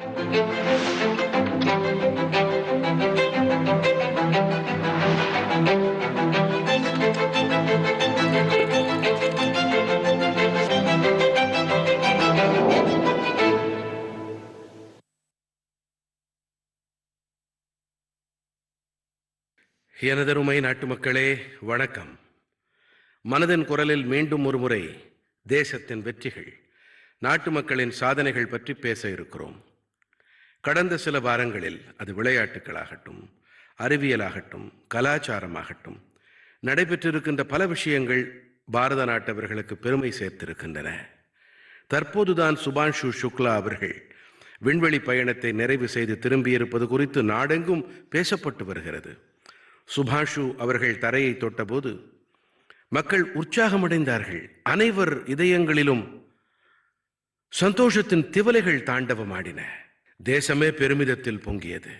எனதருமை நாட்டு மக்களே வணக்கம். மனதின் குரலில் மீண்டும் ஒருமுறை தேசத்தின் வெற்றிகள் நாட்டு மக்களின் சாதனைகள் பற்றி பேச இருக்கிறோம். கடந்த சில வாரங்களில் அது விளையாட்டுகளாகட்டும் அறிவியலாகட்டும் கலாச்சாரமாகட்டும் நடைபெற்றிருக்கின்ற பல விஷயங்கள் பாரத நாட்டவர்களுக்கு பெருமை சேர்த்திருக்கின்றன. தற்போதுதான் சுபான்ஷு சுக்லா அவர்கள் விண்வெளி பயணத்தை நிறைவு செய்து திரும்பியிருப்பது குறித்து நாடெங்கும் பேசப்பட்டு வருகிறது. சுபாஷு அவர்கள் தரையை தொட்டபோது மக்கள் உற்சாகமடைந்தார்கள். அனைவர் இதயங்களிலும் சந்தோஷத்தின் திவலைகள் தாண்டவமாடின. தேசமே பெருமிதத்தில் பொங்கியது.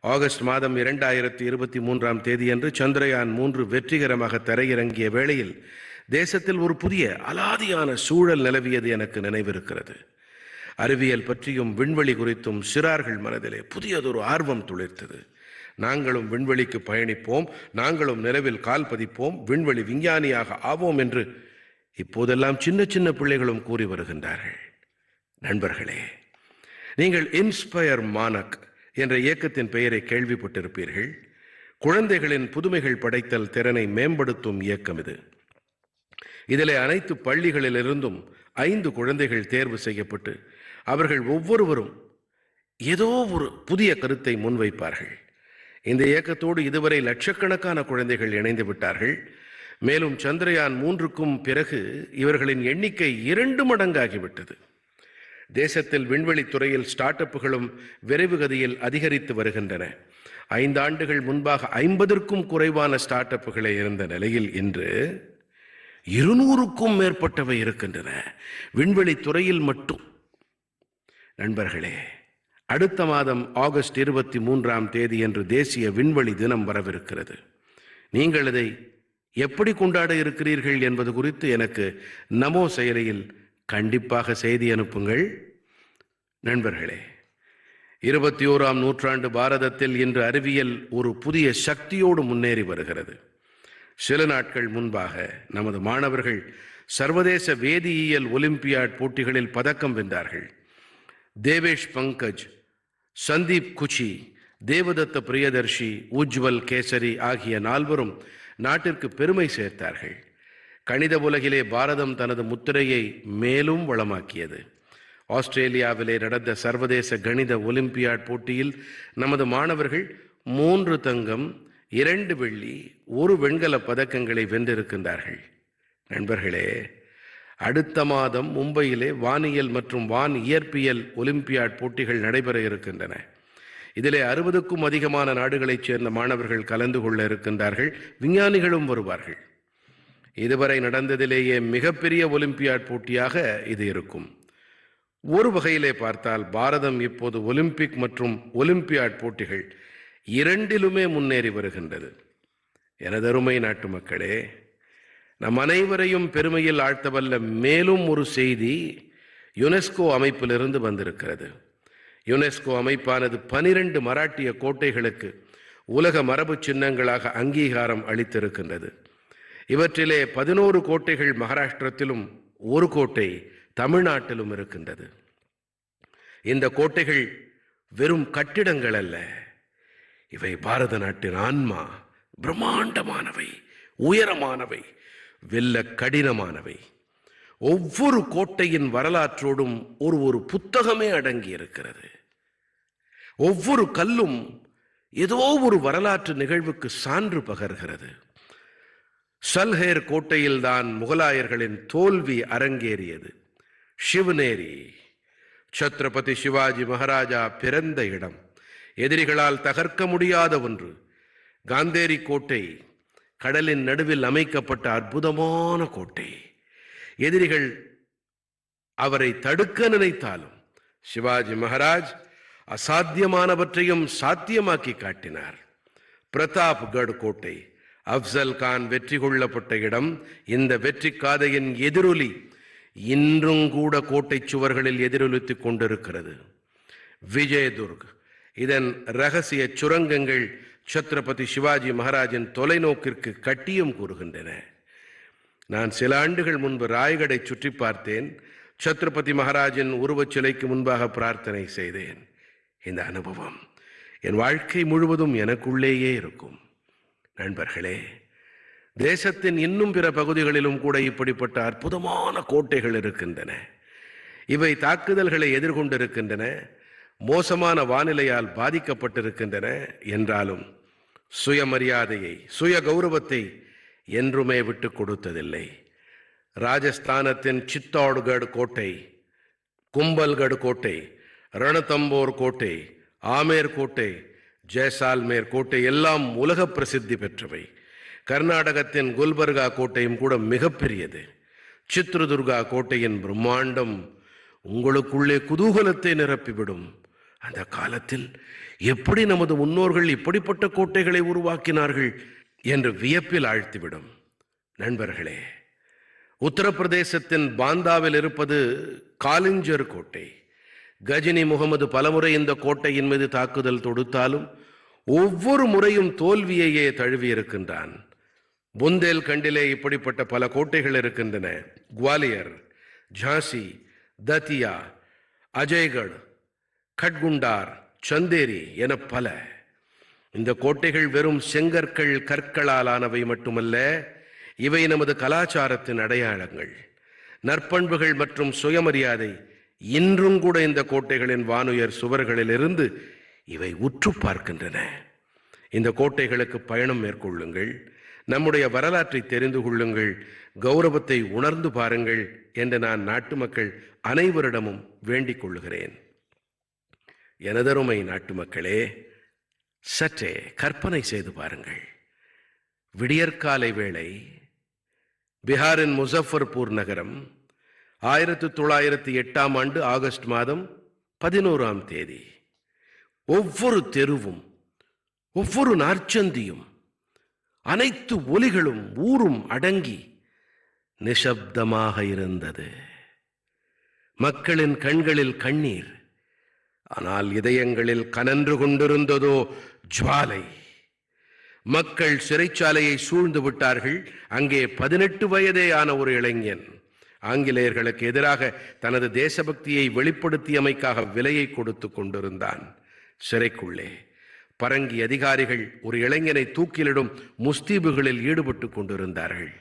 ஆகஸ்ட் மாதம் இரண்டாயிரத்தி இருபத்தி மூன்றாம் தேதியன்று சந்திரயான் மூன்று வெற்றிகரமாக தரையிறங்கிய வேளையில் தேசத்தில் ஒரு புதிய அலாதியான சூழல் நிலவியது எனக்கு நினைவிருக்கிறது. அறிவியல் பற்றியும் விண்வெளி குறித்தும் சிறார்கள் மனதிலே புதியதொரு ஆர்வம் துளிர்த்தது. நாங்களும் விண்வெளிக்கு பயணிப்போம் நாங்களும் நிலவில் கால் பதிப்போம் விண்வெளி விஞ்ஞானியாக ஆவோம் என்று இப்போதெல்லாம் சின்ன சின்ன பிள்ளைகளும் கூறி வருகின்றார்கள். நண்பர்களே நீங்கள் இன்ஸ்பயர் மானக் என்ற இயக்கத்தின் பெயரை கேள்விப்பட்டிருப்பீர்கள். குழந்தைகளின் புதுமைகள் படைத்தல் திறனை மேம்படுத்தும் இயக்கம் இது. இதிலே அனைத்து பள்ளிகளிலிருந்தும் ஐந்து குழந்தைகள் தேர்வு செய்யப்பட்டு அவர்கள் ஒவ்வொருவரும் ஏதோ ஒரு புதிய கருத்தை முன்வைப்பார்கள். இந்த இயக்கத்தோடு இதுவரை லட்சக்கணக்கான குழந்தைகள் இணைந்து விட்டார்கள். மேலும் சந்திரயான் மூன்றுக்கும் பிறகு இவர்களின் எண்ணிக்கை இரண்டு மடங்காகிவிட்டது. தேசத்தில் விண்வெளி துறையில் ஸ்டார்ட் அப்புகளும் விரைவு கதியில் அதிகரித்து வருகின்றன. ஐந்தாண்டுகள் முன்பாக ஐம்பதற்கும் குறைவான ஸ்டார்ட் அப்புகளை இருந்த நிலையில் இன்று இருநூறுக்கும் மேற்பட்டவை இருக்கின்றன. விண்வெளி துறையில் மட்டும். நண்பர்களே அடுத்த மாதம் ஆகஸ்ட் இருபத்தி மூன்றாம் தேதி என்று தேசிய விண்வெளி தினம் வரவிருக்கிறது. நீங்கள் இதை எப்படி கொண்டாட இருக்கிறீர்கள் என்பது குறித்து எனக்கு நமோ செயலியில் கண்டிப்பாக செய்தி அனுப்புங்கள். நண்பர்களே இருபத்தி ஓராம் நூற்றாண்டு பாரதத்தில் இன்று அறிவியல் ஒரு புதிய சக்தியோடு முன்னேறி வருகிறது. சில நாட்கள் முன்பாக நமது மாணவர்கள் சர்வதேச வேதியியல் ஒலிம்பியாட் போட்டிகளில் பதக்கம் வென்றார்கள். தேவேஷ் பங்கஜ் சந்தீப் குச்சி தேவதத்த பிரியதர்ஷி உஜ்வல் கேசரி ஆகிய நால்வரும் நாட்டிற்கு பெருமை சேர்த்தார்கள். கணித உலகிலே பாரதம் தனது முத்திரையை மேலும் வளமாக்கியது. ஆஸ்திரேலியாவிலே நடந்த சர்வதேச கணித ஒலிம்பியாட் போட்டியில் நமது மாணவர்கள் மூன்று தங்கம் இரண்டு வெள்ளி ஒரு வெண்கல பதக்கங்களை வென்றிருக்கின்றார்கள். நண்பர்களே அடுத்த மாதம் மும்பையிலே வானியல் மற்றும் வான் இயற்பியல் ஒலிம்பியாட் போட்டிகள் நடைபெற இருக்கின்றன. இதிலே அறுபதுக்கும் அதிகமான நாடுகளைச் சேர்ந்த மாணவர்கள் கலந்து கொள்ள இருக்கின்றார்கள். விஞ்ஞானிகளும் வருவார்கள். இதுவரை நடந்ததிலேயே மிகப்பெரிய ஒலிம்பியாட் போட்டியாக இது இருக்கும். ஒரு வகையிலே பார்த்தால் பாரதம் இப்போது ஒலிம்பிக் மற்றும் ஒலிம்பியாட் போட்டிகள் இரண்டிலுமே முன்னேறி வருகின்றது. எனதருமை நாட்டு மக்களே நம் அனைவரையும் பெருமையில் ஆழ்த்தவல்ல மேலும் ஒரு செய்தி யுனெஸ்கோ அமைப்பிலிருந்து வந்திருக்கிறது. யுனெஸ்கோ அமைப்பானது பனிரெண்டு மராட்டிய கோட்டைகளுக்கு உலக மரபு சின்னங்களாக அங்கீகாரம் அளித்திருக்கின்றது. இவற்றிலே பதினோரு கோட்டைகள் மகாராஷ்டிரத்திலும் ஒரு கோட்டை தமிழ்நாட்டிலும் இருக்கின்றது. இந்த கோட்டைகள் வெறும் கட்டிடங்கள் அல்ல. இவை பாரத நாட்டின் ஆன்மா பிரம்மாண்டமானவை உயரமானவை வெல்ல கடினமானவை. ஒவ்வொரு கோட்டையின் வரலாற்றோடும் ஒரு ஒரு புத்தகமே அடங்கி இருக்கிறது ஒவ்வொரு கல்லும் ஏதோ ஒரு வரலாற்று நிகழ்வுக்கு சான்று பகர்கிறது. சல்ஹேர் கோட்டையில்தான் முகலாயர்களின் தோல்வி அரங்கேறியது. சிவநேரி சத்ரபதி சிவாஜி மகாராஜா பிறந்த இடம். எதிரிகளால் தகர்க்க முடியாத ஒன்று. காந்தேரி கோட்டை கடலின் நடுவில் அமைக்கப்பட்ட அற்புதமான கோட்டை. எதிரிகள் அவரை தடுக்க நினைத்தாலும் சிவாஜி மகாராஜ் அசாத்தியமானவற்றையும் சாத்தியமாக்கி காட்டினார். பிரதாப்கட் கோட்டை அப்சல் கான் வெற்றி கொள்ளப்பட்ட இடம் இந்த வெற்றி காதையின் எதிரொலி இன்றும் கூட கோட்டை சுவர்களில் எதிரொலித்துக் கொண்டிருக்கிறது. விஜயதுர்க் இதன் ரகசிய சுரங்கங்கள் சத்ரபதி சிவாஜி மகாராஜின் தொலைநோக்கிற்கு கட்டியும் கூறுகின்றன. நான் சில ஆண்டுகள் முன்பு ராய்கடை சுற்றி பார்த்தேன். சத்ரபதி மகாராஜின் உருவச் சிலைக்கு முன்பாக பிரார்த்தனை செய்தேன். இந்த அனுபவம் என் வாழ்க்கை முழுவதும் எனக்குள்ளேயே இருக்கும். நண்பர்களே தேசத்தின் இன்னும் பிற பகுதிகளிலும் கூட இப்படிப்பட்ட அற்புதமான கோட்டைகள் இருக்கின்றன. இவை தாக்குதல்களை எதிர்கொண்டிருக்கின்றன மோசமான வானிலையால் பாதிக்கப்பட்டிருக்கின்றன என்றாலும் சுயமரியாதையை சுய கௌரவத்தை என்றுமே விட்டு கொடுத்ததில்லை. ராஜஸ்தானத்தின் சித்தோட்கட் கோட்டை கும்பல்கட் கோட்டை ரணதம்போர் கோட்டை ஆமேர் கோட்டை ஜெயசால்மேர் கோட்டை எல்லாம் உலக பிரசித்தி பெற்றவை. கர்நாடகத்தின் குல்பர்கா கோட்டையும் கூட மிகப்பெரியது. சித்ரதுர்கா கோட்டையின் பிரம்மாண்டம் உங்களுக்குள்ளே குதூகலத்தை நிரப்பிவிடும். அந்த காலத்தில் எப்படி நமது முன்னோர்கள் இப்படிப்பட்ட கோட்டைகளை உருவாக்கினார்கள் என்று வியப்பில் ஆழ்த்திவிடும். நண்பர்களே உத்தரப்பிரதேசத்தின் பாந்தாவில் இருப்பது காலிஞ்சர் கோட்டை. கஜினி முகமது பலமுறை இந்த கோட்டையின் மீது தாக்குதல் தொடுத்தாலும் ஒவ்வொரு முறையும் தோல்வியையே தழுவியிருக்கின்றான். புந்தேல்கண்டிலே இப்படிப்பட்ட பல கோட்டைகள் இருக்கின்றன. குவாலியர் ஜான்சி தத்தியா அஜய்கட் கட்குண்டார் சந்தேரி என பல. இந்த கோட்டைகள் வெறும் செங்கற்கள் கற்களால் ஆனவை மட்டுமல்ல இவை நமது கலாச்சாரத்தின் அடையாளங்கள். நற்பண்புகள் மற்றும் சுயமரியாதை இன்றும் கூட இந்த கோட்டைகளின் வானுயர் சுவர்களிலிருந்து இவை உற்று பார்க்கின்றன. இந்த கோட்டைகளுக்கு பயணம் மேற்கொள்ளுங்கள். நம்முடைய வரலாற்றை தெரிந்து கொள்ளுங்கள். கௌரவத்தை உணர்ந்து பாருங்கள் என்று நான் நாட்டு மக்கள் அனைவரிடமும் வேண்டிக் கொள்ளுகிறேன். எனதருமை நாட்டு மக்களே சற்றே கற்பனை செய்து பாருங்கள். விடியற்காலை வேளை பீகாரின் முசஃபர்பூர் நகரம் ஆயிரத்து தொள்ளாயிரத்தி எட்டாம் ஆண்டு ஆகஸ்ட் மாதம் பதினோராம் தேதி. ஒவ்வொரு தெருவும் ஒவ்வொரு நாற்சந்தியும் அனைத்து ஒலிகளும் ஊரும் அடங்கி நிசப்தமாக இருந்தது. மக்களின் கண்களில் கண்ணீர் ஆனால் இதயங்களில் கனன்று கொண்டிருந்ததோ ஜுவாலை. மக்கள் சிறைச்சாலையை சூழ்ந்து விட்டார்கள். அங்கே பதினெட்டு வயதே ஆன ஒரு இளைஞன். ஆங்கிலேயர்களுக்கு எதிராக தனது தேசபக்தியை வெளிப்படுத்தியமைக்காக விலையை கொடுத்து கொண்டிருந்தான். சிறைக்குள்ளே பரங்கி அதிகாரிகள் ஒரு இளைஞனை தூக்கிலிடும் முஸ்தீபுகளில் ஈடுபட்டு கொண்டிருந்தார்கள்.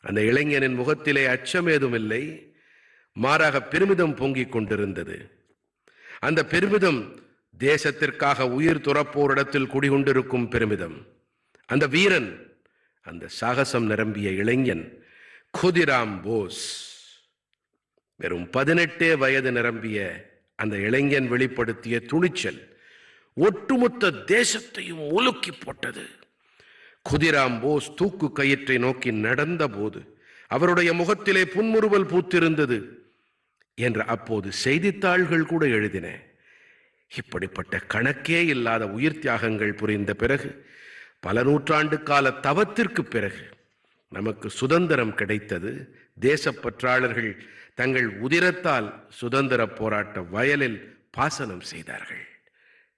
அந்த இளைஞனின் முகத்திலே அச்சமேதும் இல்லை மாறாக பெருமிதம் பொங்கிக் கொண்டிருந்தது. அந்த பெருமிதம் தேசத்திற்காக உயிர் துறப்போரிடத்தில் குடிகொண்டிருக்கும் பெருமிதம். அந்த வீரன் அந்த சாகசம் நிரம்பிய இளைஞன் குதிராம் போஸ். வெறும் பதினெட்டே வயது நிரம்பிய அந்த இளைஞன் வெளிப்படுத்திய துணிச்சல் ஒட்டுமொத்த தேசத்தையும் உலுக்கி போட்டது. குதிராம் போஸ் தூக்கு கயிற்றை நோக்கி நடந்தபோது அவருடைய முகத்திலே புன்முறுவல் பூத்திருந்தது என்று அப்போது செய்தித்தாள்கள் கூட எழுதின. இப்படிப்பட்ட கணக்கே இல்லாத உயிர் தியாகங்கள் புரிந்த பிறகு பல நூற்றாண்டு கால தவத்திற்கு பிறகு நமக்கு சுதந்திரம் கிடைத்தது. தேசப்பற்றாளர்கள் தங்கள் உதிரத்தால் சுதந்திர போராட்ட வயலில் பாசனம் செய்தார்கள்.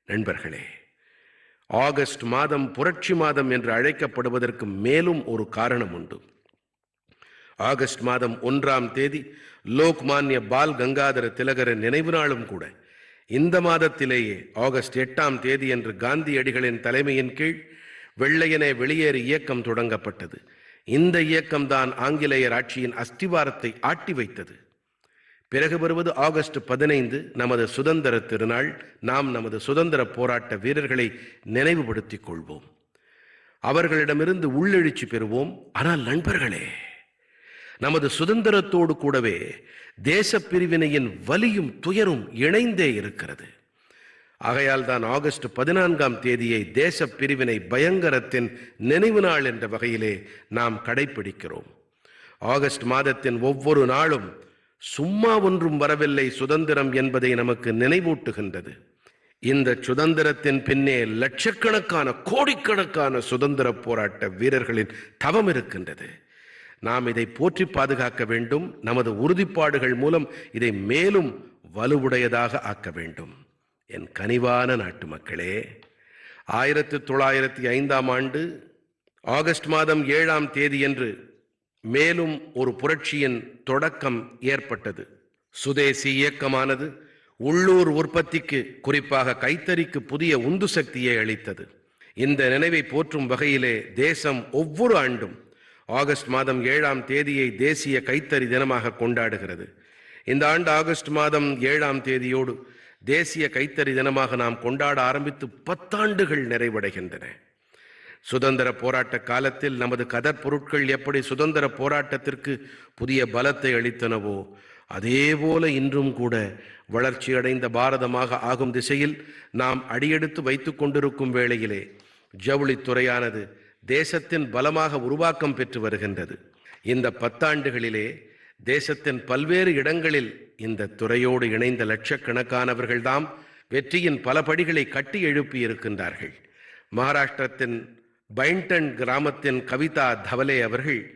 நண்பர்களே ஆகஸ்ட் மாதம் புரட்சி மாதம் என்று அழைக்கப்படுவதற்கு மேலும் ஒரு காரணம் உண்டு. ஆகஸ்ட் மாதம் ஒன்றாம் தேதி லோக்மான்ய பால் கங்காதர திலகரின் நினைவு நாளும் கூட. இந்த மாதத்திலேயே ஆகஸ்ட் எட்டாம் தேதி என்று காந்தியடிகளின் தலைமையின் கீழ் வெள்ளையனே வெளியேறு இயக்கம் தொடங்கப்பட்டது. இந்த இயக்கம்தான் ஆங்கிலேயர் ஆட்சியின் அஸ்திவாரத்தை ஆட்டி வைத்தது. பிறகு வருவது ஆகஸ்ட் பதினைந்து நமது சுதந்திர திருநாள். நாம் நமது சுதந்திர போராட்ட வீரர்களை நினைவுபடுத்திக் கொள்வோம். அவர்களிடமிருந்து உள்ளெழுச்சி பெறுவோம். ஆனால் நண்பர்களே நமது சுதந்திரத்தோடு கூடவே தேச பிரிவினையின் வலியும் துயரும் இணைந்தே இருக்கிறது. ஆகையால் தான் ஆகஸ்ட் பதினான்காம் தேதியை தேச பிரிவினை பயங்கரத்தின் நினைவு நாள் என்ற வகையிலே நாம் கடைபிடிக்கிறோம் ஆகஸ்ட் மாதத்தின் ஒவ்வொரு நாளும் சும்மா ஒன்றும் வரவில்லை சுதந்திரம் என்பதை நமக்கு நினைவூட்டுகின்றது. இந்த சுதந்திரத்தின் பின்னே லட்சக்கணக்கான கோடிக்கணக்கான சுதந்திர போராட்ட வீரர்களின் தவம் இருக்கின்றது. நாம் இதை போற்றி பாதுகாக்க வேண்டும். நமது உறுதிப்பாடுகள் மூலம் இதை மேலும் வலுவுடையதாக ஆக்க வேண்டும். என் கனிவான நாட்டு மக்களே ஆயிரத்து தொள்ளாயிரத்தி ஐந்தாம் ஆண்டு ஆகஸ்ட் மாதம் ஏழாம் தேதியன்று மேலும் ஒரு புரட்சியின் தொடக்கம் ஏற்பட்டது. சுதேசி இயக்கமானது உள்ளூர் உற்பத்திக்கு குறிப்பாக கைத்தறிக்கு புதிய உந்து சக்தியை அளித்தது. இந்த நினைவை போற்றும் வகையிலே தேசம் ஒவ்வொரு ஆண்டும் ஆகஸ்ட் மாதம் ஏழாம் தேதியை தேசிய கைத்தறி தினமாக கொண்டாடுகிறது. இந்த ஆண்டு ஆகஸ்ட் மாதம் ஏழாம் தேதியோடு தேசிய கைத்தறி தினமாக நாம் கொண்டாட ஆரம்பித்து பத்தாண்டுகள் நிறைவடைகின்றன. சுதந்திர போராட்ட காலத்தில் நமது கதர் பொருட்கள் எப்படி சுதந்திர போராட்டத்திற்கு புதிய பலத்தை அளித்தனவோ அதேபோல இன்றும் கூட வளர்ச்சியடைந்த பாரதமாக ஆகும் திசையில் நாம் அடியெடுத்து வைத்து கொண்டிருக்கும் வேளையிலே ஜவுளித்துறையானது தேசத்தின் பலமாக உருவாக்கம் பெற்று வருகின்றது. இந்த பத்தாண்டுகளிலே தேசத்தின் பல்வேறு இடங்களில் இந்த துறையோடு இணைந்த லட்சக்கணக்கானவர்கள்தாம் வெற்றியின் பல படிகளை கட்டி எழுப்பி இருக்கின்றார்கள் மகாராஷ்டிரத்தின் பைண்டன் கிராமத்தின் கவிதா தவலே அவர்கள்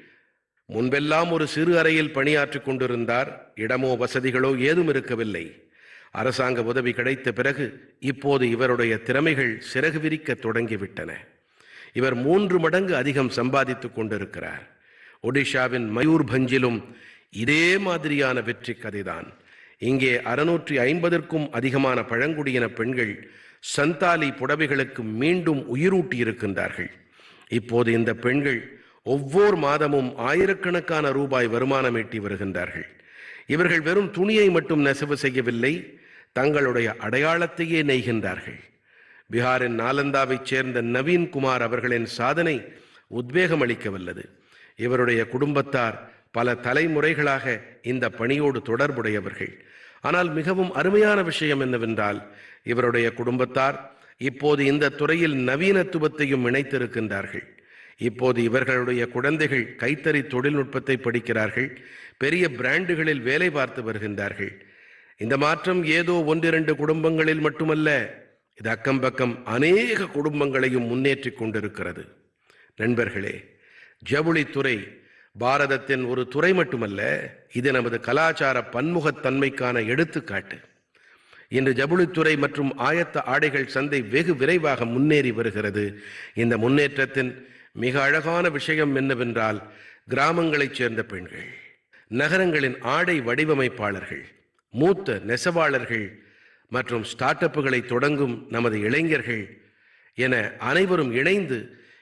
முன்பெல்லாம் ஒரு சிறு அறையில் பணியாற்றிக் கொண்டிருந்தார். இடமோ வசதிகளோ ஏதும் இருக்கவில்லை. அரசாங்க உதவி கிடைத்த பிறகு இப்போது இவருடைய திறமைகள் சிறகு விரிக்க தொடங்கிவிட்டன. இவர் மூன்று மடங்கு அதிகம் சம்பாதித்துக் கொண்டிருக்கிறார். ஒடிஷாவின் மயூர்பஞ்சிலும் இதே மாதிரியான வெற்றி கதைதான். இங்கே அறுநூற்றி ஐம்பதற்கும் அதிகமான பழங்குடியின பெண்கள் சந்தாலி புடவைகளுக்கு மீண்டும் உயிரூட்டி இருக்கின்றார்கள். இப்போது இந்த பெண்கள் ஒவ்வொரு மாதமும் ஆயிரக்கணக்கான ரூபாய் வருமானம் ஈட்டி வருகின்றார்கள். இவர்கள் வெறும் துணியை மட்டும் நெசவு செய்யவில்லை தங்களுடைய அடையாளத்தையே நெய்கின்றார்கள். பீகாரின் நாலந்தாவைச் சேர்ந்த நவீன் குமார் அவர்களின் சாதனை உத்வேகம் அளிக்க வல்லது இவருடைய குடும்பத்தார் பல தலைமுறைகளாக இந்த பணியோடு தொடர்புடையவர்கள். ஆனால் மிகவும் அருமையான விஷயம் என்னவென்றால் இவருடைய குடும்பத்தார் இப்போது இந்த துறையில் நவீனத்துவத்தையும் இணைத்திருக்கின்றார்கள். இப்போது இவர்களுடைய குழந்தைகள் கைத்தறி தொழில்நுட்பத்தை படிக்கிறார்கள் பெரிய பிராண்டுகளில் வேலை பார்த்து வருகின்றார்கள். இந்த மாற்றம் ஏதோ ஒன்றிரண்டு குடும்பங்களில் மட்டுமல்ல இது அக்கம் பக்கம் அநேக குடும்பங்களையும் முன்னேற்றிக் கொண்டிருக்கிறது. நண்பர்களே ஜவுளித்துறை பாரதத்தின் ஒரு துறை மட்டுமல்ல இது நமது கலாச்சார பன்முகத்தன்மைக்கான எடுத்துக்காட்டு. இன்று ஜவுளித்துறை மற்றும் ஆயத்த ஆடைகள் சந்தை வெகு விரைவாக முன்னேறி வருகிறது. இந்த முன்னேற்றத்தின் மிக அழகான விஷயம் என்னவென்றால் கிராமங்களைச் சேர்ந்த பெண்கள் நகரங்களின் ஆடை வடிவமைப்பாளர்கள் மூத்த நெசவாளர்கள் மற்றும் ஸ்டார்ட் அப்புகளை தொடங்கும் நமது இளைஞர்கள் என அனைவரும் இணைந்து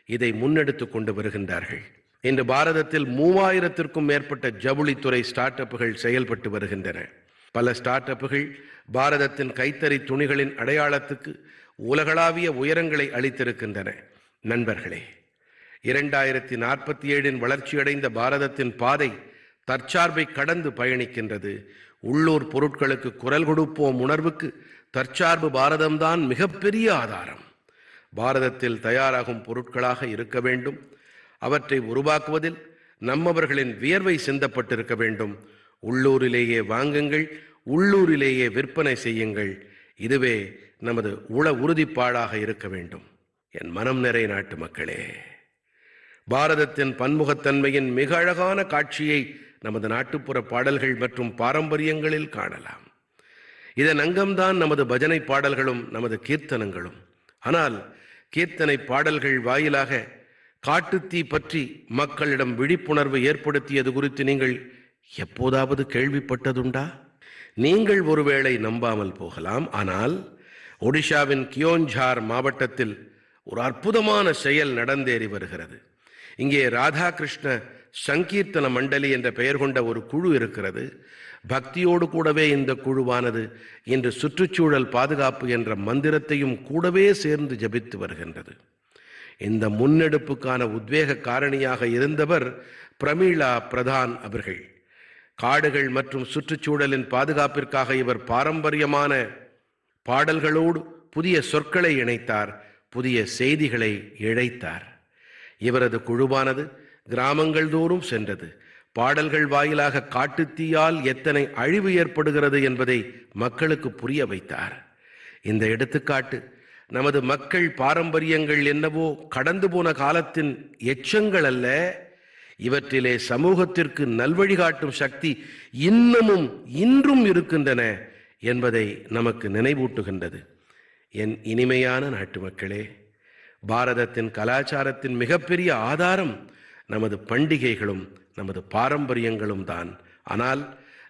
இதை முன்னெடுத்து கொண்டு வருகின்றார்கள். இன்று பாரதத்தில் மூவாயிரத்திற்கும் மேற்பட்ட ஜவுளித்துறை ஸ்டார்ட் அப்புகள் செயல்பட்டு வருகின்றன. பல ஸ்டார்ட் அப்புகள் பாரதத்தின் கைத்தறி துணிகளின் அடையாளத்துக்கு உலகளாவிய உயரங்களை அளித்திருக்கின்றன. நண்பர்களே இரண்டாயிரத்தி நாற்பத்தி ஏழின் வளர்ச்சியடைந்த பாரதத்தின் பாதை தற்சார்பை கடந்து பயணிக்கின்றது. உள்ளூர் பொருட்களுக்கு குரல் கொடுப்போம் உணர்வுக்கு தற்சார்பு பாரதம்தான் மிகப்பெரிய ஆதாரம். பாரதத்தில் தயாராகும் பொருட்களாக இருக்க வேண்டும். அவற்றை உருவாக்குவதில் நம்மவர்களின் வியர்வை சிந்தப்பட்டிருக்க வேண்டும். உள்ளூரிலேயே வாங்குங்கள் உள்ளூரிலேயே விற்பனை செய்யுங்கள். இதுவே நமது உள உறுதிப்பாடாக இருக்க வேண்டும். என் மனம் நிறை நாட்டு மக்களே பாரதத்தின் பன்முகத்தன்மையின் மிக அழகான காட்சியை நமது நாட்டுப்புற பாடல்கள் மற்றும் பாரம்பரியங்களில் காணலாம். இதன் அங்கம்தான் நமது பஜனை பாடல்களும் நமது கீர்த்தனங்களும். ஆனால் கீர்த்தனை பாடல்கள் வாயிலாக காட்டுத்தீ பற்றி மக்களிடம் விழிப்புணர்வு ஏற்படுத்தியது குறித்து நீங்கள் எப்போதாவது கேள்விப்பட்டதுண்டா? நீங்கள் ஒருவேளை நம்பாமல் போகலாம் ஆனால் ஒடிஷாவின் கியோன்ஜார் மாவட்டத்தில் ஒரு அற்புதமான செயல் நடந்தேறி வருகிறது. இங்கே ராதாகிருஷ்ண சங்கீர்த்தன மண்டலி என்ற பெயர் கொண்ட ஒரு குழு இருக்கிறது. பக்தியோடு கூடவே இந்த குழுவானது இன்று சுற்றுச்சூழல் பாதுகாப்பு என்ற மந்திரத்தையும் கூடவே சேர்ந்து ஜபித்து வருகின்றது. இந்த முன்னெடுப்புக்கான உத்வேக காரணியாக இருந்தவர் பிரமீளா பிரதான் அவர்கள். காடுகள் மற்றும் சுற்றுச்சூழலின் பாதுகாப்பிற்காக இவர் பாரம்பரியமான பாடல்களோடு புதிய சொற்களை இணைத்தார் புதிய செய்திகளை இழைத்தார். இவரது குழுவானது கிராமங்கள் தோறும் சென்றது. பாடல்கள் வாயிலாக காட்டுத்தீயால் எத்தனை அழிவு ஏற்படுகிறது என்பதை மக்களுக்கு புரிய வைத்தார். இந்த எடுத்துக்காட்டு நமது மக்கள் பாரம்பரியங்கள் என்னவோ கடந்து போன காலத்தின் எச்சங்கள் அல்ல இவற்றிலே சமூகத்திற்கு நல்வழிகாட்டும் சக்தி இன்னமும் இன்றும் இருக்கின்றன என்பதை நமக்கு நினைவூட்டுகின்றது. என் இனிமையான நாட்டு மக்களே பாரதத்தின் கலாச்சாரத்தின் மிகப்பெரிய ஆதாரம் நமது பண்டிகைகளும் நமது பாரம்பரியங்களும் தான். ஆனால்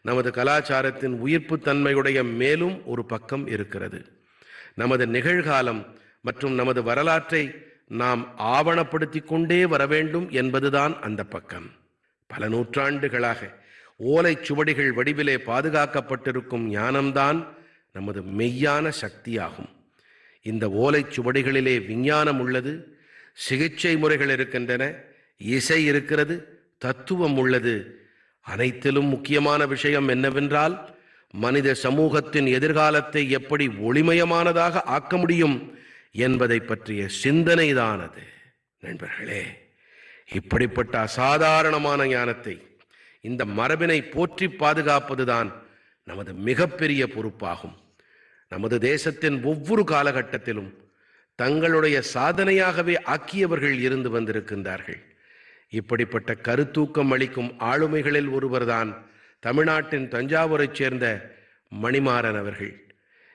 நமது கலாச்சாரத்தின் உயிர்ப்புத்தன்மையுடைய மேலும் ஒரு பக்கம் இருக்கிறது. நமது நிகழ்காலம் மற்றும் நமது வரலாற்றை நாம் ஆவணப்படுத்தி கொண்டே வர வேண்டும் என்பதுதான் அந்த பக்கம். பல நூற்றாண்டுகளாக ஓலைச் சுவடிகள் வடிவிலே பாதுகாக்கப்பட்டிருக்கும் ஞானம்தான் நமது மெய்யான சக்தியாகும். இந்த ஓலைச் சுவடிகளிலே விஞ்ஞானம் உள்ளது சிகிச்சை முறைகள் இருக்கின்றன இசை இருக்கிறது தத்துவம் உள்ளது. அனைத்திலும் முக்கியமான விஷயம் என்னவென்றால் மனித சமூகத்தின் எதிர்காலத்தை எப்படி ஒளிமயமானதாக ஆக்க முடியும் என்பதை பற்றிய சிந்தனைதானது. அது நண்பர்களே இப்படிப்பட்ட அசாதாரணமான ஞானத்தை இந்த மரபினை போற்றி பாதுகாப்பதுதான் நமது மிகப்பெரிய பொறுப்பாகும். நமது தேசத்தின் ஒவ்வொரு காலகட்டத்திலும் தங்களுடைய சாதனையாகவே ஆக்கியவர்கள் இருந்து வந்திருக்கின்றார்கள். இப்படிப்பட்ட கருத்தூக்கம் அளிக்கும் ஆளுமைகளில் ஒருவர்தான் தமிழ்நாட்டின் தஞ்சாவூரைச் சேர்ந்த மணிமாறன் அவர்கள்.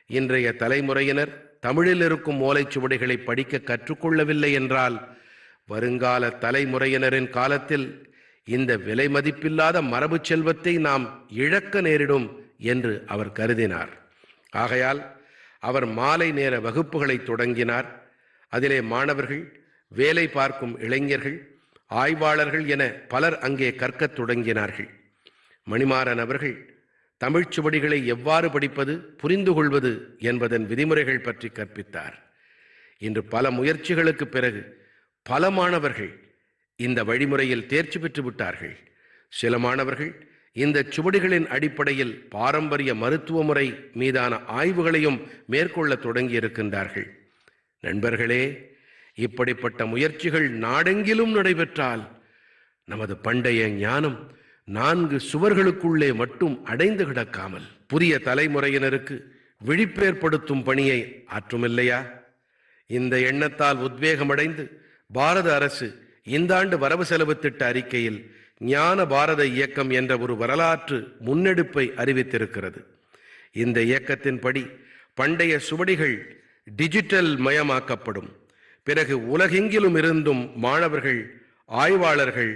இன்றைய தலைமுறையினர் தமிழில் இருக்கும் ஓலைச்சுவடிகளை படிக்க கற்றுக்கொள்ளவில்லை என்றால் வருங்கால தலைமுறையினரின் காலத்தில் இந்த விலை மதிப்பில்லாத மரபு செல்வத்தை நாம் இழக்க நேரிடும் என்று அவர் கருதினார். ஆகையால் அவர் மாலை நேர வகுப்புகளை தொடங்கினார். அதிலே மாணவர்கள் வேலை பார்க்கும் இளைஞர்கள் ஆய்வாளர்கள் என பலர் அங்கே கற்கத் தொடங்கினார்கள். மணிமாறன் அவர்கள் தமிழ்ச் சுவடிகளை எவ்வாறு படிப்பது புரிந்து கொள்வது என்பதன் விதிமுறைகள் பற்றி கற்பித்தார். இன்று பல முயற்சிகளுக்கு பிறகு பல மாணவர்கள் இந்த வழிமுறையில் தேர்ச்சி பெற்று விட்டார்கள். சில மாணவர்கள் இந்த சுவடிகளின் அடிப்படையில் பாரம்பரிய மருத்துவ முறை மீதான ஆய்வுகளையும் மேற்கொள்ள தொடங்கியிருக்கின்றார்கள். நண்பர்களே இப்படிப்பட்ட முயற்சிகள் நாடெங்கிலும் நடைபெற்றால் நமது பண்டைய ஞானம் நான்கு சுவர்களுக்குள்ளே மட்டும் அடைந்து கிடக்காமல் புதிய தலைமுறையினருக்கு விழிப்பேற்படுத்தும் பணியை ஆற்றுமில்லையா? இந்த எண்ணத்தால் உத்வேகமடைந்து பாரத அரசு இந்த ஆண்டு வரவு செலவு திட்ட அறிக்கையில் ஞான பாரத இயக்கம் என்ற ஒரு வரலாற்று முன்னெடுப்பை அறிவித்திருக்கிறது. இந்த இயக்கத்தின்படி பண்டைய சுவடிகள் டிஜிட்டல் மயமாக்கப்படும். பிறகு உலகெங்கிலும் இருந்தும் மாணவர்கள் ஆய்வாளர்கள்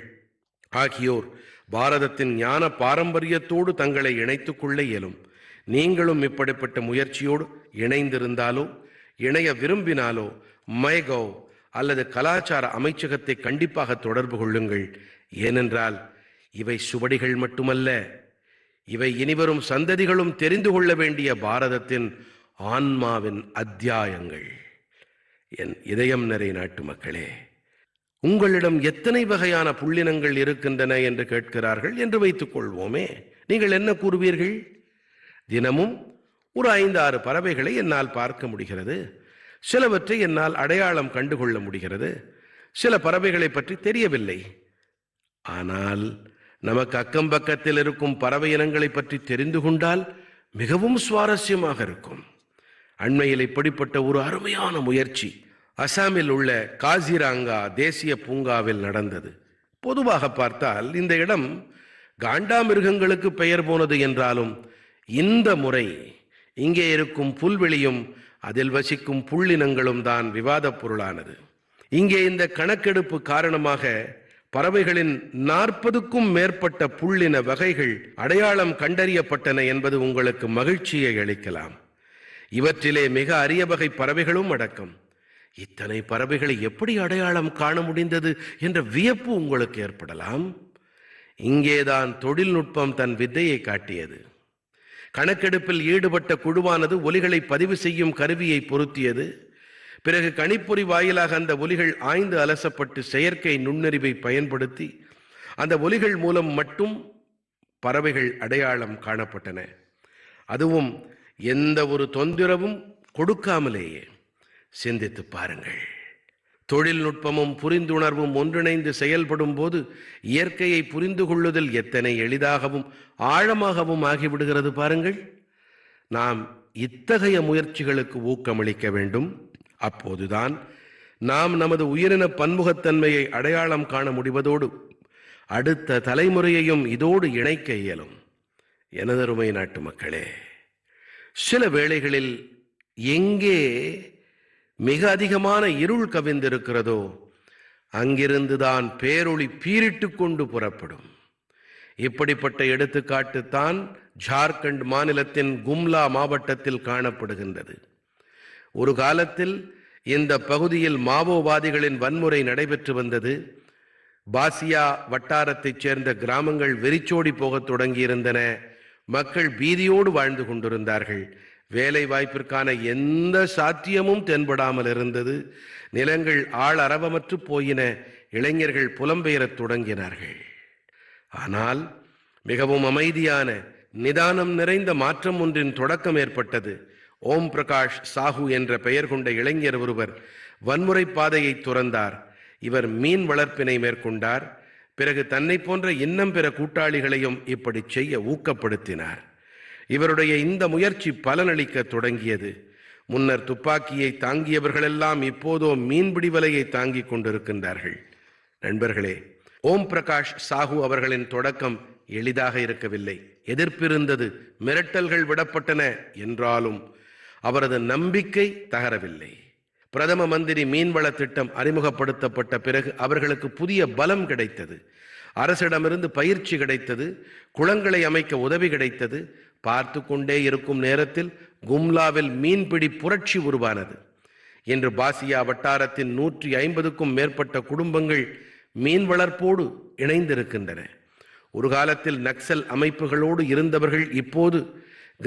ஆகியோர் பாரதத்தின் ஞான பாரம்பரியத்தோடு தங்களை இணைத்துக் கொள்ள இயலும். நீங்களும் இப்படிப்பட்ட முயற்சியோடு இணைந்திருந்தாலோ இணைய விரும்பினாலோ மைகவ் அல்லது கலாச்சார அமைச்சகத்தை கண்டிப்பாக தொடர்பு கொள்ளுங்கள். ஏனென்றால் இவை சுவடிகள் மட்டுமல்ல. இவை இனிவரும் சந்ததிகளும் தெரிந்து கொள்ள வேண்டிய பாரதத்தின் ஆன்மாவின் அத்தியாயங்கள். என் இதயம் நிறை நாட்டு மக்களே உங்களிடம் எத்தனை வகையான புள்ளினங்கள் இருக்கின்றன என்று கேட்கிறார்கள் என்று வைத்துக் கொள்வோமே நீங்கள் என்ன கூறுவீர்கள்? தினமும் ஒரு ஐந்து ஆறு பறவைகளை என்னால் பார்க்க முடிகிறது. சிலவற்றை என்னால் அடையாளம் கண்டுகொள்ள முடிகிறது. சில பறவைகளை பற்றி தெரியவில்லை. ஆனால் நமக்கு அக்கம் பக்கத்தில் இருக்கும் பறவை இனங்களை பற்றி தெரிந்து கொண்டால் மிகவும் சுவாரஸ்யமாக இருக்கும். அண்மையில் இப்படிப்பட்ட ஒரு அருமையான முயற்சி அசாமில் உள்ள காசிராங்கா தேசிய பூங்காவில் நடந்தது. பொதுவாக பார்த்தால் இந்த இடம் காண்டாமிருகங்களுக்கு பெயர் போனது என்றாலும் இந்த முறை இங்கே இருக்கும் புல்வெளியும் அதில் வசிக்கும் புள்ளினங்களும் தான் விவாதப் பொருளானது. இங்கே இந்த கணக்கெடுப்பு காரணமாக பறவைகளின் நாற்பதுக்கும் மேற்பட்ட புள்ளின வகைகள் அடையாளம் கண்டறியப்பட்டன என்பது உங்களுக்கு மகிழ்ச்சியை அளிக்கலாம். இவற்றிலே மிக அரிய வகை பறவைகளும் அடக்கம். இத்தனை பறவைகளை எப்படி அடையாளம் காண முடிந்தது என்ற வியப்பு உங்களுக்கு ஏற்படலாம்? இங்கேதான் தொழில்நுட்பம் தன் வித்தையை காட்டியது. கணக்கெடுப்பில் ஈடுபட்ட குழுவானது ஒலிகளை பதிவு செய்யும் கருவியை பொருத்தியது. பிறகு கணிப்பொறி வாயிலாக அந்த ஒலிகள் ஆய்ந்து அலசப்பட்டு செயற்கை நுண்ணறிவை பயன்படுத்தி அந்த ஒலிகள் மூலம் மட்டும் பறவைகள் அடையாளம் காணப்பட்டன. அதுவும் எந்த ஒரு தொந்தரவும் கொடுக்காமலேயே. சிந்தித்து பாருங்கள். தொழில்நுட்பமும் புரிந்துணர்வும் ஒன்றிணைந்து செயல்படும் போது இயற்கையை புரிந்து கொள்ளுதல் எத்தனை எளிதாகவும் ஆழமாகவும் ஆகிவிடுகிறது பாருங்கள். நாம் இத்தகைய முயற்சிகளுக்கு ஊக்கமளிக்க வேண்டும். அப்போதுதான் நாம் நமது உயிரின பன்முகத்தன்மையை அடையாளம் காண முடிவதோடு அடுத்த தலைமுறையையும் இதோடு இணைக்க இயலும். எனதருமை நாட்டு மக்களே சில வேளைகளில் எங்கே மிக அதிகமான இருள் கவிந்திருக்கிறதோ அங்கிருந்துதான் பேரொளி பீரிட்டு கொண்டு புறப்படும். இப்படிப்பட்ட எடுத்துக்காட்டு தான் ஜார்க்கண்ட் மாநிலத்தின் கும்லா மாவட்டத்தில் காணப்படுகின்றது. ஒரு காலத்தில் இந்த பகுதியில் மாவோவாதிகளின் வன்முறை நடைபெற்று வந்தது. பாசியா வட்டாரத்தைச் சேர்ந்த கிராமங்கள் வெறிச்சோடி போகத் தொடங்கியிருந்தன. மக்கள் பீதியோடு வாழ்ந்து கொண்டிருந்தார்கள். வேலை வாய்ப்பிற்கான எந்த சாத்தியமும் தென்படாமல் இருந்தது. நிலங்கள் ஆள் அரவமற்று போயின. இளைஞர்கள் புலம்பெயரத் தொடங்கினார்கள். ஆனால் மிகவும் அமைதியான நிதானம் நிறைந்த மாற்றம் ஒன்றின் தொடக்கம் ஏற்பட்டது. ஓம் பிரகாஷ் சாஹூ என்ற பெயர் கொண்ட இளைஞர் ஒருவர் வன்முறை பாதையை துறந்தார். இவர் மீன் வளர்ப்பினை மேற்கொண்டார். பிறகு தன்னை போன்ற இன்னம் பிற கூட்டாளிகளையும் இப்படி செய்ய ஊக்கப்படுத்தினார். இவருடைய இந்த முயற்சி பலனளிக்க தொடங்கியது. முன்னர் துப்பாக்கியை தாங்கியவர்களெல்லாம் இப்போதோ மீன்பிடி வலையை தாங்கிக் கொண்டிருக்கின்றார்கள். நண்பர்களே ஓம் பிரகாஷ் சாஹூ அவர்களின் தொடக்கம் எளிதாக இருக்கவில்லை. எதிர்ப்பிருந்தது மிரட்டல்கள் விடப்பட்டன என்றாலும் அவரது நம்பிக்கை தகரவில்லை. பிரதம மந்திரி மீன்வள திட்டம் அறிமுகப்படுத்தப்பட்ட பிறகு அவர்களுக்கு புதிய பலம் கிடைத்தது. அரசிடமிருந்து பயிற்சி கிடைத்தது. குளங்களை அமைக்க உதவி கிடைத்தது. பார்த்து கொண்டே இருக்கும் நேரத்தில் கும்லாவில் மீன்பிடி புரட்சி உருவானது. இன்று பாசியா வட்டாரத்தின் நூற்றி ஐம்பதுக்கும் மேற்பட்ட குடும்பங்கள் மீன் வளர்ப்போடு இணைந்திருக்கின்றன. ஒரு காலத்தில் நக்சல் அமைப்புகளோடு இருந்தவர்கள் இப்போது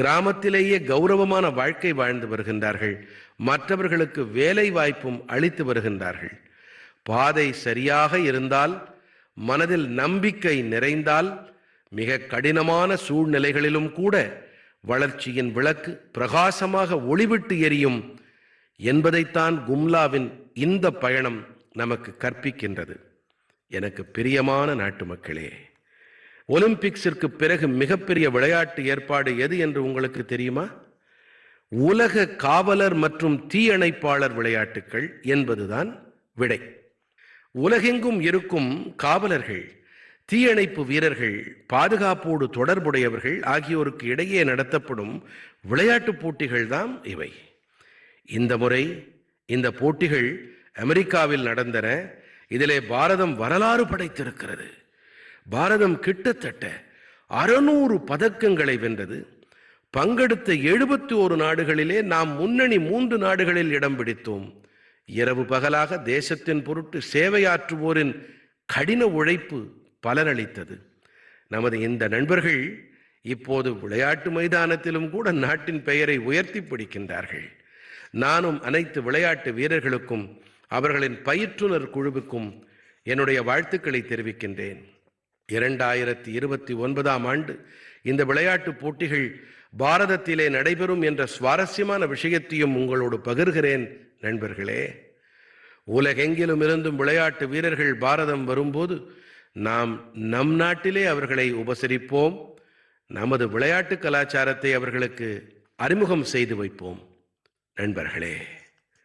கிராமத்திலேயே கௌரவமான வாழ்க்கை வாழ்ந்து வருகின்றார்கள். மற்றவர்களுக்கு வேலை வாய்ப்பும் அளித்து வருகின்றார்கள். பாதை சரியாக இருந்தால் மனதில் நம்பிக்கை நிறைந்தால் மிக கடினமான சூழ்நிலைகளிலும் கூட வளர்ச்சியின் விளக்கு பிரகாசமாக ஒளிவிட்டு எரியும் என்பதைத்தான் கும்லாவின் இந்த பயணம் நமக்கு கற்பிக்கின்றது. எனக்கு பிரியமான நாட்டு மக்களே ஒலிம்பிக்ஸிற்கு பிறகு மிகப்பெரிய விளையாட்டு ஏற்பாடு எது என்று உங்களுக்கு தெரியுமா? உலக காவலர் மற்றும் தீயணைப்பாளர் விளையாட்டுக்கள் என்பதுதான் விடை. உலகெங்கும் இருக்கும் காவலர்கள் தீயணைப்பு வீரர்கள் பாதுகாப்போடு தொடர்புடையவர்கள் ஆகியோருக்கு இடையே நடத்தப்படும் விளையாட்டுப் போட்டிகள் தான் இவை. இந்த முறை இந்த போட்டிகள் அமெரிக்காவில் நடந்தன. இதிலே பாரதம் வரலாறு படைத்திருக்கிறது. பாரதம் கிட்டத்தட்ட அறுநூறு பதக்கங்களை வென்றது. பங்கெடுத்த எழுபத்தி ஒரு நாடுகளிலே நாம் முன்னணி மூன்று நாடுகளில் இடம் பிடித்தோம். இரவு பகலாக தேசத்தின் பொருட்டு சேவையாற்றுவோரின் கடின உழைப்பு பலனளித்தது நமது இந்த நண்பர்கள் இப்போது விளையாட்டு மைதானத்திலும் கூட நாட்டின் பெயரை உயர்த்தி பிடிக்கின்றார்கள். நானும் அனைத்து விளையாட்டு வீரர்களுக்கும் அவர்களின் பயிற்றுனர் குழுவுக்கும் என்னுடைய வாழ்த்துக்களை தெரிவிக்கின்றேன். இரண்டாயிரத்தி இருபத்தி ஒன்பதாம் ஆண்டு இந்த விளையாட்டுப் போட்டிகள் பாரதத்திலே நடைபெறும் என்ற சுவாரஸ்யமான விஷயத்தையும் உங்களோடு பகிர்கிறேன் நண்பர்களே. உலகெங்கிலும் இருந்தும் விளையாட்டு வீரர்கள் பாரதம் வரும்போது நாம் நம் நாட்டிலே அவர்களை உபசரிப்போம். நமது விளையாட்டு கலாச்சாரத்தை அவர்களுக்கு அறிமுகம் செய்து வைப்போம். நண்பர்களே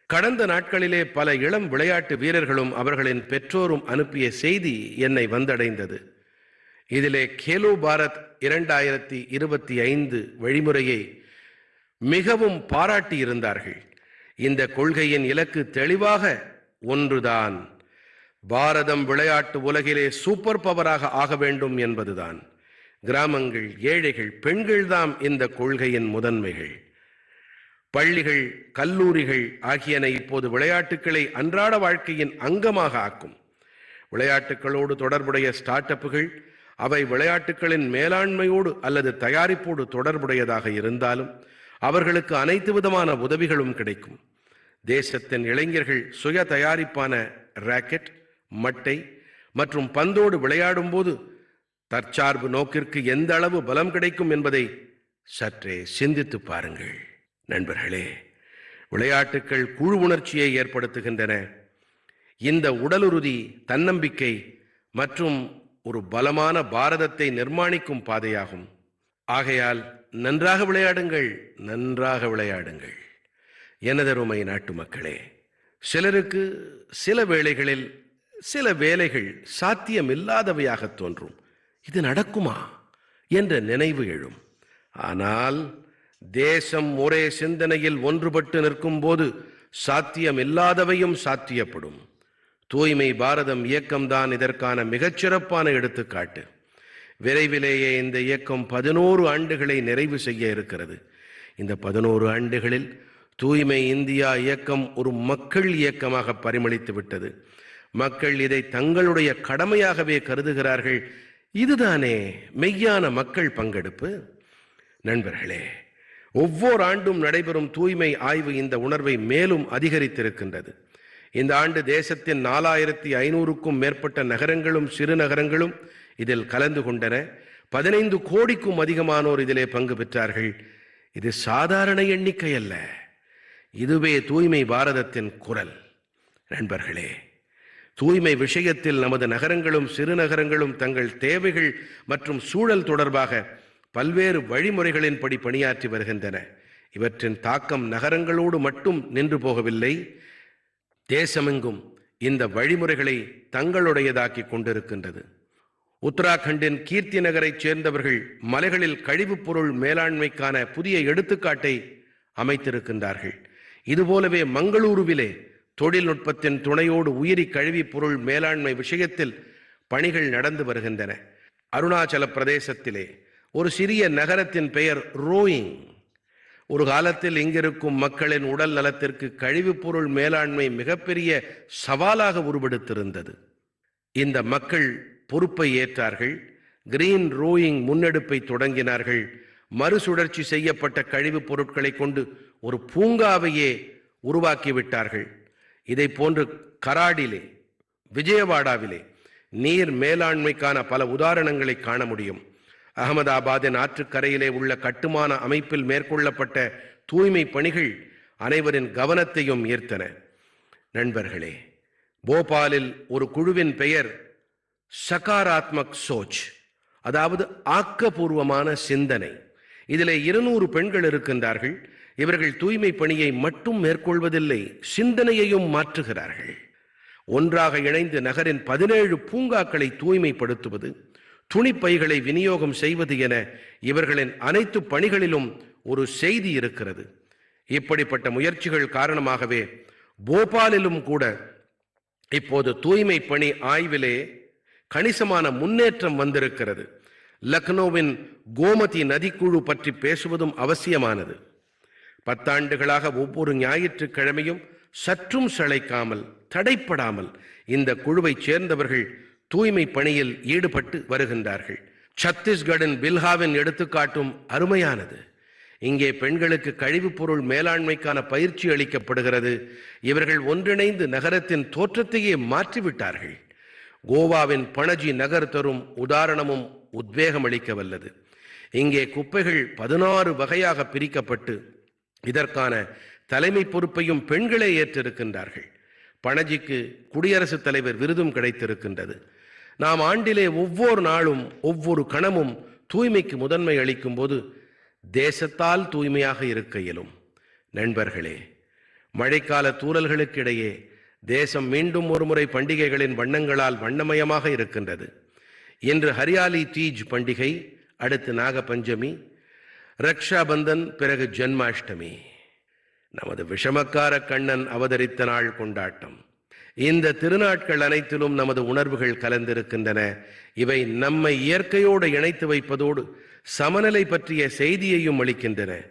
கடந்த நாட்களிலே பல இளம் விளையாட்டு வீரர்களும் அவர்களின் பெற்றோரும் அனுப்பிய செய்தி என்னை வந்தடைந்தது. இதிலே கேலோ பாரத் இரண்டாயிரத்தி இருபத்தி ஐந்து வழிமுறையை மிகவும் பாராட்டியிருந்தார்கள். இந்த கொள்கையின் இலக்கு தெளிவாக ஒன்றுதான். பாரதம் விளையாட்டு உலகிலே சூப்பர் பவராக ஆக வேண்டும் என்பதுதான். கிராமங்கள் ஏழைகள் பெண்கள்தாம் இந்த கொள்கையின் முதன்மைகள். பள்ளிகள் கல்லூரிகள் ஆகியன இப்போது விளையாட்டுக்களை அன்றாட வாழ்க்கையின் அங்கமாக ஆக்கும். விளையாட்டுகளோடு தொடர்புடைய ஸ்டார்ட் அப்புகள் அவை விளையாட்டுகளின் மேலாண்மையோடு அல்லது தயாரிப்போடு தொடர்புடையதாக இருந்தாலும் அவர்களுக்கு அனைத்து விதமான உதவிகளும் கிடைக்கும். தேசத்தின் இளைஞர்கள் சுய தயாரிப்பான ராக்கெட் மட்டை மற்றும் பந்தோடு விளையாடும்போது தற்சார்பு நோக்கிற்கு எந்த அளவு பலம் கிடைக்கும் என்பதை சற்றே சிந்தித்து பாருங்கள். நண்பர்களே விளையாட்டுக்கள் குழு உணர்ச்சியை ஏற்படுத்துகின்றன. இந்த உடலுறுதி தன்னம்பிக்கை மற்றும் ஒரு பலமான பாரதத்தை நிர்மாணிக்கும் பாதையாகும். ஆகையால் நன்றாக விளையாடுங்கள் நன்றாக விளையாடுங்கள். எனதருமை நாட்டு மக்களே சிலருக்கு சில வேளைகளில் சில வேலைகள் சாத்தியமில்லாதவையாக தோன்றும். இது நடக்குமா? என்ற நினைவு எழும். ஆனால் தேசம் ஒரே சிந்தனையில் ஒன்றுபட்டு நிற்கும் போது சாத்தியமில்லாதவையும் சாத்தியப்படும். தூய்மை பாரதம் இயக்கம்தான் இதற்கான மிகச்சிறப்பான எடுத்துக்காட்டு. விரைவிலேயே இந்த இயக்கம் பதினோரு ஆண்டுகளை நிறைவு செய்ய இருக்கிறது. இந்த பதினோரு ஆண்டுகளில் தூய்மை இந்தியா இயக்கம் ஒரு மக்கள் இயக்கமாக பரிமளித்து விட்டது. மக்கள் இதை தங்களுடைய கடமையாகவே கருதுகிறார்கள். இதுதானே மெய்யான மக்கள் பங்கெடுப்பு? நண்பர்களே ஒவ்வொரு ஆண்டும் நடைபெறும் தூய்மை ஆய்வு இந்த உணர்வை மேலும் அதிகரித்திருக்கின்றது. இந்த ஆண்டு தேசத்தின் நாலாயிரத்தி ஐநூறுக்கும் மேற்பட்ட நகரங்களும் சிறு நகரங்களும் இதில் கலந்து கொண்டன. பதினைந்து கோடிக்கும் அதிகமானோர் இதிலே பங்கு பெற்றார்கள். இது சாதாரண எண்ணிக்கை அல்ல. இதுவே தூய்மை பாரதத்தின் குரல். நண்பர்களே தூய்மை விஷயத்தில் நமது நகரங்களும் சிறு நகரங்களும் தங்கள் தேவைகள் மற்றும் சூழல் தொடர்பாக பல்வேறு வழிமுறைகளின்படி பணியாற்றி வருகின்றன. இவற்றின் தாக்கம் நகரங்களோடு மட்டும் நின்று போகவில்லை. தேசமெங்கும் இந்த வழிமுறைகளை தங்களுடையதாக்கி கொண்டிருக்கின்றது. உத்தராகண்டின் கீர்த்தி நகரைச் சேர்ந்தவர்கள் மலைகளில் கழிவுப் பொருள் மேலாண்மைக்கான புதிய எடுத்துக்காட்டை அமைத்திருக்கின்றார்கள். இதுபோலவே மங்களூருவிலே தொழில்நுட்பத்தின் துணையோடு உயிரி கழிவுப் பொருள் மேலாண்மை விஷயத்தில் பணிகள் நடந்து வருகின்றன. அருணாச்சல பிரதேசத்திலே ஒரு சிறிய நகரத்தின் பெயர் ரோயிங். ஒரு காலத்தில் இங்கிருக்கும் மக்களின் உடல் நலத்திற்கு கழிவுப் பொருள் மேலாண்மை மிகப்பெரிய சவாலாக உருவெடுத்திருந்தது. இந்த மக்கள் பொறுப்பை ஏற்றார்கள். கிரீன் ரோயிங் முன்னெடுப்பை தொடங்கினார்கள். மறுசுழற்சி செய்யப்பட்ட கழிவுப் பொருட்களை கொண்டு ஒரு பூங்காவையே உருவாக்கிவிட்டார்கள். இதை போன்று கராடிலே விஜயவாடாவிலே நீர் மேலாண்மைக்கான பல உதாரணங்களை காண முடியும். அகமதாபாத்தின் ஆற்றுக்கரையிலே உள்ள கட்டுமான அமைப்பில் மேற்கொள்ளப்பட்ட தூய்மை பணிகள் அனைவரின் கவனத்தையும் ஈர்த்தன. நண்பர்களே போபாலில் ஒரு குழுவின் பெயர் சகாராத்மக் சோச் அதாவது ஆக்கப்பூர்வமான சிந்தனை. இதிலே இருநூறு பெண்கள் இருக்கின்றார்கள். இவர்கள் தூய்மை பணியை மட்டும் மேற்கொள்வதில்லை சிந்தனையையும் மாற்றுகிறார்கள். ஒன்றாக இணைந்து நகரின் பதினேழு பூங்காக்களை தூய்மைப்படுத்துவது துணிப்பைகளை விநியோகம் செய்வது என இவர்களின் அனைத்து பணிகளிலும் ஒரு செய்தி இருக்கிறது. இப்படிப்பட்ட முயற்சிகள் காரணமாகவே போபாலிலும் கூட இப்போது தூய்மை பணி ஆய்விலே கணிசமான முன்னேற்றம் வந்திருக்கிறது. லக்னோவின் கோமதி நதிக்குழு பற்றி பேசுவதும் அவசியமானது. பத்தாண்டுகளாக ஒவ்வொரு ஞாயிற்றுக்கிழமையும் சற்றும் சளைக்காமல் தடைப்படாமல் இந்த குழுவைச் சேர்ந்தவர்கள் தூய்மை பணியில் ஈடுபட்டு வருகின்றார்கள். சத்தீஸ்கடின் பில்ஹாவின் எடுத்துக்காட்டும் அருமையானது. இங்கே பெண்களுக்கு கழிவுப் பொருள் மேலாண்மைக்கான பயிற்சி அளிக்கப்படுகிறது. இவர்கள் ஒன்றிணைந்து நகரத்தின் தோற்றத்தையே மாற்றிவிட்டார்கள். கோவாவின் பணஜி நகர் தரும் உதாரணமும் உத்வேகம் அளிக்க வல்லது இங்கே குப்பைகள் பதினாறு வகையாக பிரிக்கப்பட்டு இதற்கான தலைமை பொறுப்பையும் பெண்களே ஏற்றிருக்கின்றார்கள். பணஜிக்கு குடியரசுத் தலைவர் விருதும் கிடைத்திருக்கின்றது. நாம் ஆண்டிலே ஒவ்வொரு நாளும் ஒவ்வொரு கணமும் தூய்மைக்கு முதன்மை அளிக்கும் போது தேசத்தால் தூய்மையாக இருக்க இயலும். நண்பர்களே மழைக்கால தூறல்களுக்கிடையே தேசம் மீண்டும் ஒருமுறை பண்டிகைகளின் வண்ணங்களால் வண்ணமயமாக இருக்கின்றது. இன்று ஹரியாலி தீஜ் பண்டிகை அடுத்து நாகபஞ்சமி ரக்ஷாபந்தன் பிறகு ஜன்மாஷ்டமி. நமது விஷமக்கார கண்ணன் அவதரித்த நாள் கொண்டாட்டம். இந்த திருநாட்கள் அனைத்திலும் நமது உணர்வுகள் கலந்திருக்கின்றன. இவை நம்மை இயற்கையோடு இணைத்து வைப்பதோடு சமநிலை பற்றிய செய்தியையும் அளிக்கின்றன.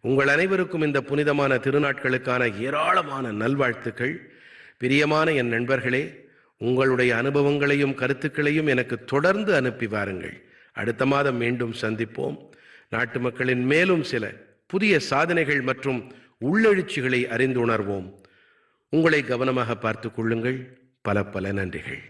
உங்கள் அனைவருக்கும் இந்த புனிதமான திருநாட்களுக்கான ஏராளமான நல்வாழ்த்துக்கள். பிரியமான என் நண்பர்களே உங்களுடைய அனுபவங்களையும் கருத்துக்களையும் எனக்கு தொடர்ந்து அனுப்பி வாருங்கள். அடுத்த மாதம் மீண்டும் சந்திப்போம். நாட்டு மக்களின் மேலும் சில புதிய சாதனைகள் மற்றும் உள்ளெழுச்சிகளை அறிந்து உணர்வோம். உங்களை கவனமாக பார்த்துக் கொள்ளுங்கள். பல பல நன்றிகள்.